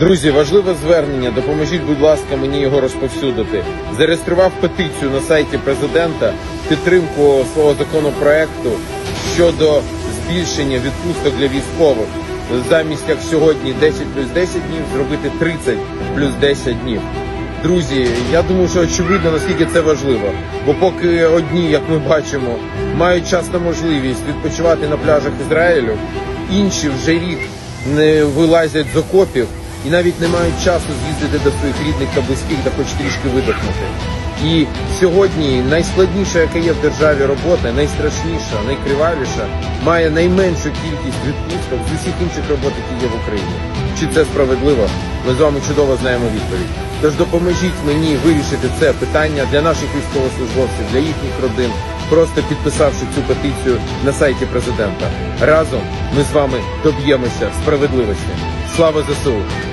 Друзі, важливе звернення. Допоможіть, будь ласка, мені його розповсюдити. Зареєстрував петицію на сайті президента підтримку свого законопроекту щодо збільшення відпусток для військових. Замість як сьогодні 10 плюс 10 днів, зробити 30 плюс 10 днів. Друзі, я думаю, що очевидно наскільки це важливо. Бо поки одні, як ми бачимо, мають час та можливість відпочивати на пляжах Ізраїлю, інші вже рік не вилазять з окопів і навіть не мають часу з'їздити до своїх рідних та близьких, та хоч трішки видихнути. І сьогодні найскладніша, яка є в державі робота, найстрашніша, найкривавіша, має найменшу кількість відпусток з усіх інших робот, які є в Україні. Чи це справедливо? Ми з вами чудово знаємо відповідь. Тож допоможіть мені вирішити це питання для наших військовослужбовців, для їхніх родин, просто підписавши цю петицію на сайті президента. Разом ми з вами доб'ємося справедливості. Слава ЗСУ!